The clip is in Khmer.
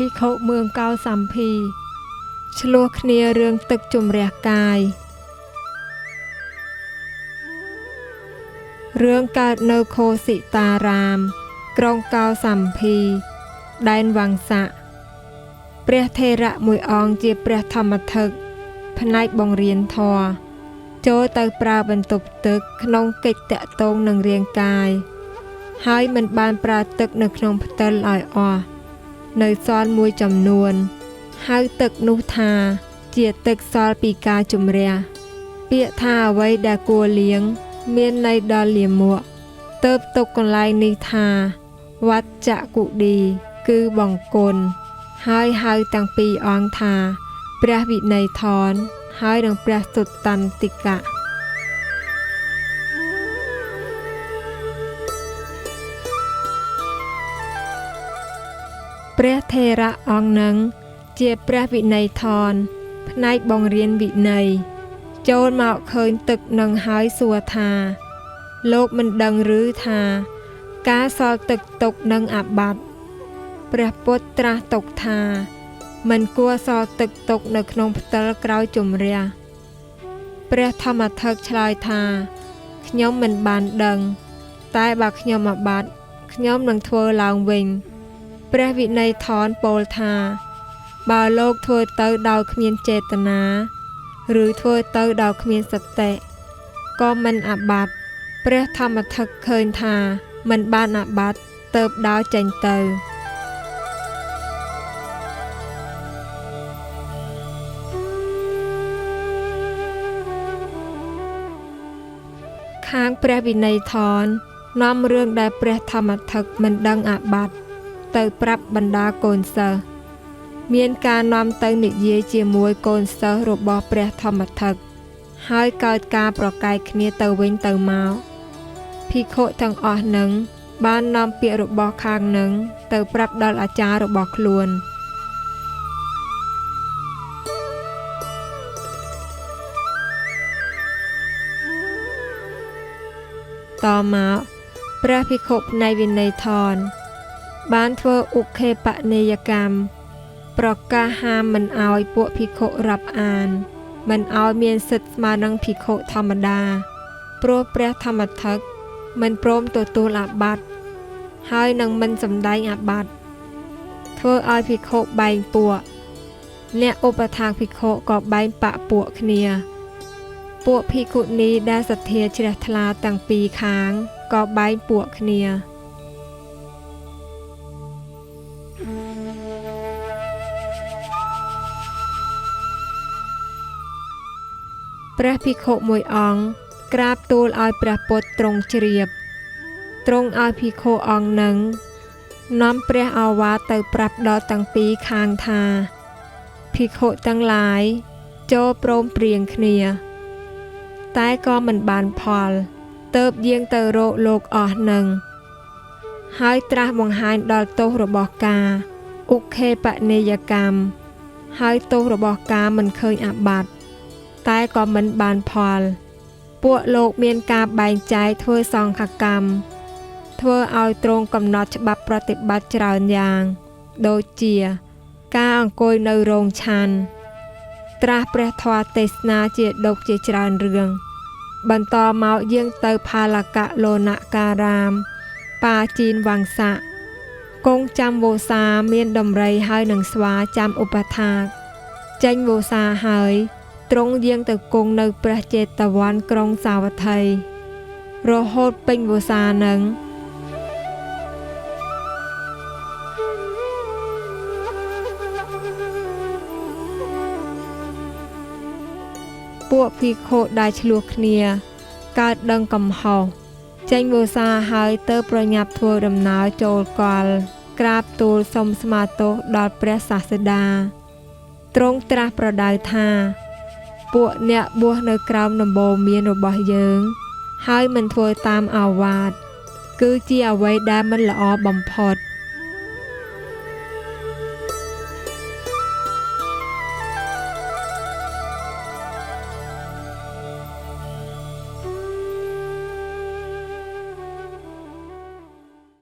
ភិក្ខុមើងកោសម្ភីឆ្លោះគ្នារឿងទឹកជំរះកាយរឿងកើតនៅខោសិតារាម ក្រុងកោសម្ភី ដែនវង្សៈព្រះថេរៈមួយអង្គជាព្រះធម្មថឹកផ្នែកបង្រៀនធម៌ចូលទៅប្រើបន្ទប់ទឹកក្នុងកិច្ចតាក់ទងនឹងរាងកាយ ហើយមិនបានប្រើទឹកនៅក្នុងផ្ទិលឲ្យអស់ នៅសល់មួយចំនួនហៅទឹកនោះថា ជាទឹកសល់ពីការជំរះពាក្យថាអ្វីដែលគួរលាងមានន័យដល់លាមក ទៅបទុកកន្លែងនេះថាវត្តចគុឌីគឺបង្គន់ហើយហៅទាំងពីរអង្គថា ព្រះវិន័យថនហើយនិងព្រះសុត្តន្តិកៈ ព្រះថេរៈអង្គនឹងជាព្រះវិន័យធនផ្នែកបង្រៀនវិន័យចូលមកឃើញទឹកនឹងហើយសួរថា លោកមិនដឹងឬថា ការសល់ទឹកទុកនឹងអាបត្តិព្រះពុទ្ធត្រាស់ទុកថា មិនគួរសល់ទឹកទុកនៅក្នុងផ្ទាល់ក្រោយជំរះព្រះធម្មថឹកឆ្លើយថាខ្ញុំមិនបានដឹង តែបើខ្ញុំអាបត្តិខ្ញុំនឹងធ្វើឡើងវិញ ព្រះវិន័យថនពោលថា បើលោកធ្វើទៅដោយគ្មានចេតនាឬធ្វើទៅដោយគ្មានសតិក៏មិនអាបត្តិព្រះធម្មថឹកឃើញថា មិនបានអាបត្តិទៅដើរចេញទៅខាងព្រះវិន័យថននាំរឿងដែលព្រះធម្មថឹកមិនដឹងអាបត្តិ ទៅប្រាប់បណ្ដាកូនសិស្សមានការនាំទៅនិយាយជាមួយ កូនសិស្សរបស់ព្រះធម្មថឹកហើយកើតការប្រកែកគ្នាទៅវិញទៅមកភិក្ខុទាំងអស់នឹងបាននាំពាក្យរបស់ខាងនឹងទៅប្រាប់ដល់អាចារ្យរបស់ខ្លួនតមកព្រះភិក្ខុនៃវិន័យថន បានធ្វើឧខេបនេយកម្មប្រកាសហាមមិនអោយពួកភិក្ខុរាប់អាន មិនអោយមានសិទ្ធិស្មើនឹងភិក្ខុធម្មតាព្រោះព្រះធម្មថឹកមិនព្រមទទួលអាបត្តិហើយនឹងមិនសម្ដែងអាបត្តិធ្វើឲ្យភិក្ខុបែងពួកអ្នកឧបថាភិក្ខុក៏បែងបពពួកគ្នា ពួកភិក្ខុនីដែលសទ្ធាជ្រះថ្លាទាំងពីរខាងក៏បែងពួកគ្នា ព្រះភិក្ខុមួយអង្គក្រាបទូលឲ្យព្រះពុទ្ធទ្រង់ជ្រាបទ្រង់ឲ្យភិក្ខុអង្គនឹងនាំព្រះអាវាទទៅប្រាប់ដល់ទាំងពីរខាងថាភិក្ខុទាំងឡាយចូលព្រមព្រៀងគ្នា តែក៏មិនបានផលទៅបយាងទៅរកលោកអស់នឹងហើយត្រាស់បង្ហាញដល់ទោសរបស់ការឧខេបនេយកម្មហើយទោសរបស់ការមិនឃើញអាបត្តិ តែក៏មិនបានផល ពួកលោកមានការបែងចែកធ្វើសង្ឃកម្មធ្វើឲ្យត្រង់កំណត់ច្បាប់ប្រតិបត្តិច្រើនយ៉ាង ដូចជា ការអង្គុយនៅរោងឆាន់ត្រាស់ព្រះធម៌ទេសនាជាដុកជាច្រើនរឿងបន្តមកយាងទៅផាលកៈលោណការាមប៉ាជីនវង្សៈគង់ចាំវោសាមានដំរីហើយនឹងស្វាចាំឧបថាចេញវោសាហើយ ទ្រង់យាងទៅគង់នៅព្រះចេតវ័នក្រុងសាវត្ថី រហូតពេញវស្សានឹងពួកភិក្ខុដែលឆ្លោះគ្នា កើតដឹងកំហុសចេញវស្សាហើយទៅប្រញាប់ធ្វើដំណើរចូលកល ក្រាបទូលសុំស្មាទោសដល់ព្រះសាស្តាទ្រង់ត្រាស់ប្រដៅថា ពួកអ្នកបួសនៅក្រោមដំបូលមានរបស់យើង ហើយមិនធ្វើតាមអាវាត គឺជាអ្វីដែលមិនល្អបំផុត។